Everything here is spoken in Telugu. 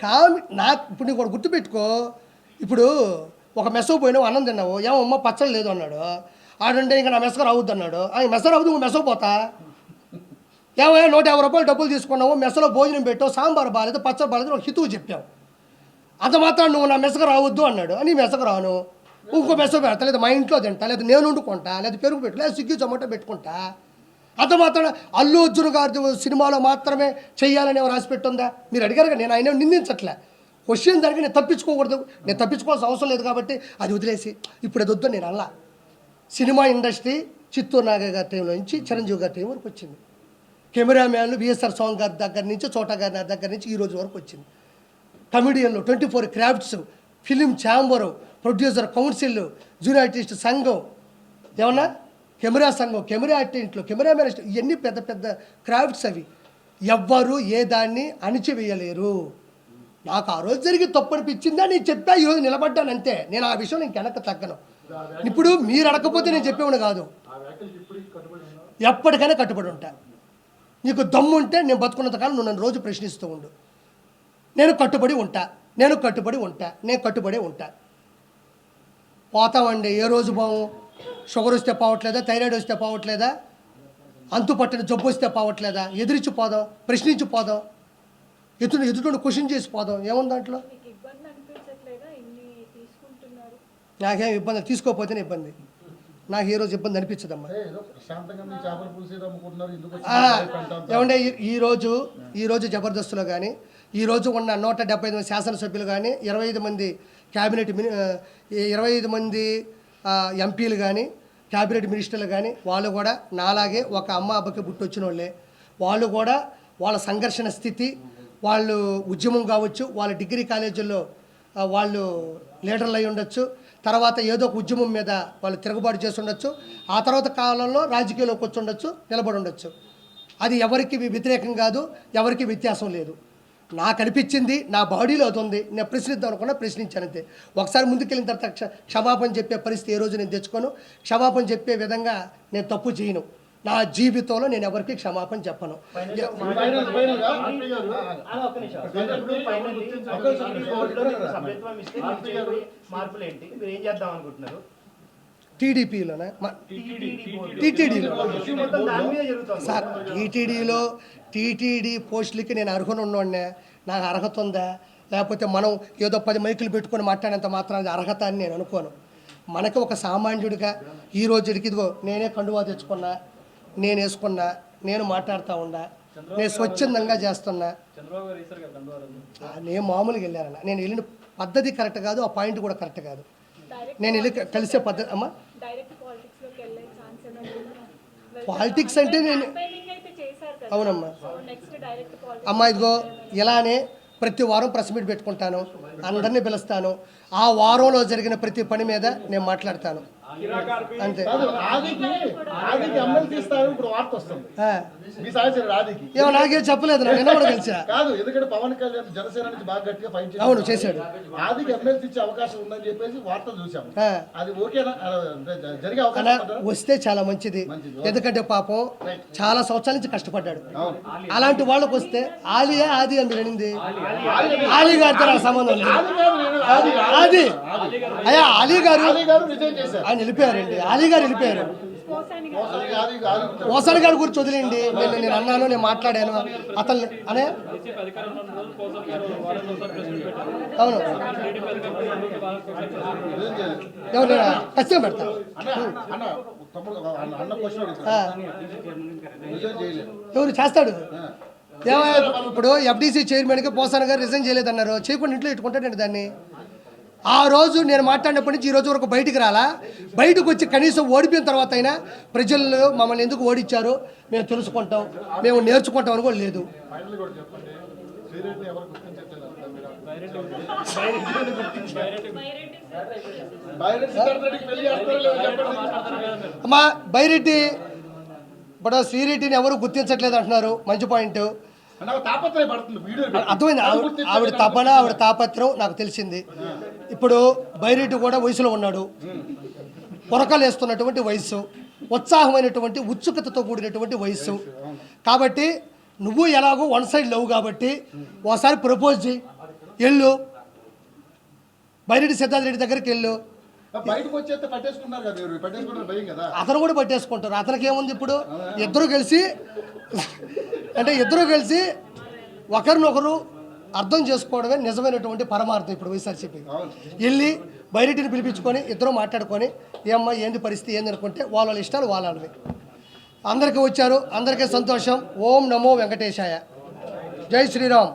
కామి నా ఇప్పుడు నీకు గుర్తుపెట్టుకో. ఇప్పుడు ఒక మెసో పోయినావు అన్నం తిన్నావు. ఏమమ్మ పచ్చడి లేదు అన్నాడు. ఆడంటే ఇంకా నా మెసగ రావద్దు అన్నాడు ఆ మెస రావద్దు నువ్వు మెసో పోతా. ఏమయ్యా నూట యాభై రూపాయలు డబ్బులు తీసుకున్నావు మెసలో భోజనం పెట్టావు సాంబార్ బాగాలేదు పచ్చడి బాగాలేదు ఒక హితువు చెప్పావు. అంత మాత్రం నువ్వు నా మెసగ రావద్దు అన్నాడు. అని మెసగ రాను. ఇంకో మెసో పెడతా లేదు మా ఇంట్లో తింటా లేదు నేను వండుకుంటా లేదు పెరుగు పెట్టు లేదా స్విగ్గీ జొమాటో పెట్టుకుంటా. అంత మాత్రం అల్లు అర్జున్ గారి సినిమాలో మాత్రమే చేయాలని రాసి పెట్టుందా మీరు అడిగారు కదా, నేను ఆయన నిందించట్లే. క్వశ్చన్ జరిగి నేను తప్పించుకోకూడదు నేను తప్పించుకోవాల్సిన అవసరం లేదు కాబట్టి అది వదిలేసి ఇప్పుడు అది వద్దు నేను అల్లా సినిమా ఇండస్ట్రీ చిత్తూరు నాగ గారి టైంలో నుంచి చిరంజీవి గారి టైం వరకు వచ్చింది. కెమెరామ్యాన్లు విఎస్ఆర్ సాంగ్ గారి దగ్గర నుంచి చోటా గారి దగ్గర నుంచి ఈ రోజు వరకు వచ్చింది. కమెడియన్లు twenty four crafts film chamber producer council junior artist సంఘం ఏమన్నా? కెమెరా సంఘం కెమెరా ఆర్టిస్టులు కెమెరామెన్ ఇవన్నీ పెద్ద పెద్ద క్రాఫ్ట్స్ అవి. ఎవ్వరూ ఏ దాన్ని అణిచివేయలేరు. నాకు ఆ రోజు జరిగి తప్పు అనిపించిందా నేను చెప్పా ఈరోజు నిలబడ్డాను అంతే. నేను ఆ విషయం ఇంక తగ్గను. ఇప్పుడు మీరు అడగకపోతే నేను చెప్పేవాడు కాదు. ఎప్పటికైనా కట్టుబడి ఉంటా. నీకు దమ్ము ఉంటే నేను బతుకున్నంతకాలం నువ్వు నన్ను రోజు ప్రశ్నిస్తూ ఉండు. నేను కట్టుబడి ఉంటా. నేను కట్టుబడి ఉంటా. నేను కట్టుబడి ఉంటా. పోతామండి ఏ రోజు బాము షుగర్ వస్తే పోవట్లేదా థైరాయిడ్ వస్తే పోవట్లేదా అంతు పట్టిన జబ్బు వస్తే పోవట్లేదా ఎదిరించి పోదాం ప్రశ్నించి పోదాం ఎదుటి ఎదుటి క్వశ్చన్ చేసి పోదాం. ఏముంది దాంట్లో? మీకు ఇబ్బంది అనిపించట్లేదా? ఇన్ని తీసుకుంటున్నారు. నాకేం ఇబ్బంది తీసుకోకపోతేనే ఇబ్బంది. నాకు ఏ రోజు ఇబ్బంది అనిపించదమ్మా? ఏమంటే ఈ- ఈరోజు ఈరోజు జబర్దస్త్లో కానీ ఈరోజు ఉన్న నూట డెబ్బై ఐదు మంది శాసనసభ్యులు కానీ ఇరవై ఐదు మంది క్యాబినెట్ ఈ ఇరవై ఐదు మంది ఎంపీలు కానీ క్యాబినెట్ మినిస్టర్లు కానీ వాళ్ళు కూడా నాలాగే ఒక అమ్మ అబ్బకి పుట్టొచ్చిన వాళ్ళే వాళ్ళు కూడా వాళ్ళ సంఘర్షణ స్థితి వాళ్ళు ఉద్యమం కావచ్చు వాళ్ళ డిగ్రీ కాలేజీల్లో వాళ్ళు లీడర్లు అయి ఉండొచ్చు. తర్వాత ఏదో ఒక ఉద్యమం మీద వాళ్ళు తిరుగుబాటు చేసి ఉండొచ్చు. ఆ తర్వాత కాలంలో రాజకీయాల్లోకి వచ్చి ఉండొచ్చు నిలబడి ఉండొచ్చు. అది ఎవరికి వ్యతిరేకం కాదు ఎవరికి వ్యత్యాసం లేదు. నాకు అనిపించింది నా బాడీలో అది ఉంది. నేను ప్రశ్నిద్దాం అనుకున్నా ప్రశ్నించాను అంతే. ఒకసారి ముందుకెళ్ళిన తర్వాత క్ష- క్షమాపణ చెప్పే పరిస్థితి ఏ రోజు నేను తెచ్చుకోను. క్షమాపణ చెప్పే విధంగా నేను తప్పు చేయను. నా జీవితంలో నేను ఎవరికి క్షమాపణ చెప్పను. మార్పులు ఏంటి మీరు ఏం చేద్దాం అనుకుంటున్నారు? టీడీపీలోనే? టీటీడీ. టీటీడీలో సార్ టీటీడీలో టీటీడీ పోస్టులకి నేను అర్హులు ఉన్నోడినే నాకు అర్హత ఉందా? లేకపోతే మనం ఏదో పది మైకులు పెట్టుకొని మాట్లాడేంత మాత్రం అది అర్హత అని నేను అనుకోను. మనకి ఒక సామాన్యుడిగా ఈ రోజుడికి ఇదిగో నేనే కండువా తెచ్చుకున్నా నేను వేసుకున్నా నేను మాట్లాడుతూ ఉన్నా నేను స్వచ్ఛందంగా చేస్తున్నా. నేను మామూలుగా వెళ్ళానన్న. నేను వెళ్ళిన పద్ధతి కరెక్ట్ కాదు ఆ పాయింట్ కూడా కరెక్ట్ కాదు. నేను వెళ్ళి కలిసే పద్ధతి అమ్మా. పాలిటిక్స్ అంటే నేను అవునమ్మా. అమ్మ ఇదిగో ఇలానే ప్రతి వారం ప్రెస్ మీట్ పెట్టుకుంటాను. అందరినీ పిలుస్తాను. ఆ వారంలో జరిగిన ప్రతి పని మీద నేను మాట్లాడతాను. అంతే. ఆదికి ఆదికి ఎమ్మెల్సీ ఇస్తారు ఇప్పుడు వార్త వస్తుంది. మీ ఆదికి ఏమో నాకేం చెప్పలేదు నా నిన్న కూడా కలిసా. కాదు ఎందుకంటే పవన్ కళ్యాణ్ జనసేన నుంచి బాగా గట్టిగా ఫైట్. అవును, చేశాడు. ఆదికి ఎమ్మెల్సీ ఇచ్చే అవకాశం ఉందని చెప్పేసి వార్తలు చూసాము. అది ఓకేనా? జరిగే అవకాశం? వస్తే చాలా మంచిది. ఎందుకంటే పాపం చాలా సంవత్సరాల నుంచి కష్టపడ్డాడు. అలాంటి వాళ్ళకి వస్తే ఆలియా ఆది అని అనింది ఆలీ గారితో నాకు సంబంధం లేదు. ఆది. అయ్యా అలీ గారు ఆయన వెళ్ళిపోయారండి అలీ గారు వెళ్ళిపోయారు. ఓసారి గారి గురించి వదిలేండి నేను నేను అన్నాను నేను మాట్లాడాను. అతను అనే? అవును. ఎవరు నేను ఖచ్చితంగా పెడతా. ఎవరు చేస్తాడు? ఇప్పుడు ఎఫ్డీసీ చైర్మన్కి పోసాన గారు రిజైన్ చేయలేదన్నారు. చేయకుండా ఇంట్లో ఇట్టుకుంటాడండి దాన్ని. ఆ రోజు నేను మాట్లాడినప్పటి నుంచి ఈ రోజు వరకు బయటికి రాలా. బయటకు వచ్చి కనీసం ఓడిపోయిన తర్వాత అయినా ప్రజలు మమ్మల్ని ఎందుకు ఓడించారు? మేము తెలుసుకుంటాం. మేము నేర్చుకుంటాం అని కూడా లేదు. అమ్మా బైరెడ్డి ఇప్పుడు శ్రీరెడ్డిని ఎవరు గుర్తించట్లేదు అంటున్నారు. మంచి పాయింట్. అర్థమైంది. ఆవిడ తపన ఆవిడ తాపత్రం నాకు తెలిసింది. ఇప్పుడు బైరెడ్డి కూడా వయసులో ఉన్నాడు. పొరకలు వేస్తున్నటువంటి వయస్సు ఉత్సాహమైనటువంటి ఉత్సుకతతో కూడినటువంటి వయస్సు కాబట్టి నువ్వు ఎలాగో వన్ సైడ్ లవ్ కాబట్టి ఒకసారి ప్రపోజ్ చేయి వెళ్ళు. బైరెడ్డి సిద్ధార్థ రెడ్డి దగ్గరికి వెళ్ళు. అతను కూడా పట్టేసుకుంటారు. అతనికి ఏముంది ఇప్పుడు? ఇద్దరు కలిసి అంటే ఇద్దరు కలిసి ఒకరినొకరు అర్థం చేసుకోవడమే నిజమైనటువంటి పరమార్థం ఇప్పుడు వైఎస్ఆర్సీపీ వెళ్ళి బయటిని పిలిపించుకొని ఇద్దరు మాట్లాడుకొని ఏమ్మా ఏంది పరిస్థితి ఏంది అనుకుంటే వాళ్ళ వాళ్ళ ఇష్టాలు వాళ్ళవి. అందరికీ వచ్చారు అందరికీ సంతోషం. ఓం నమో వెంకటేశాయ. జై శ్రీరామ్.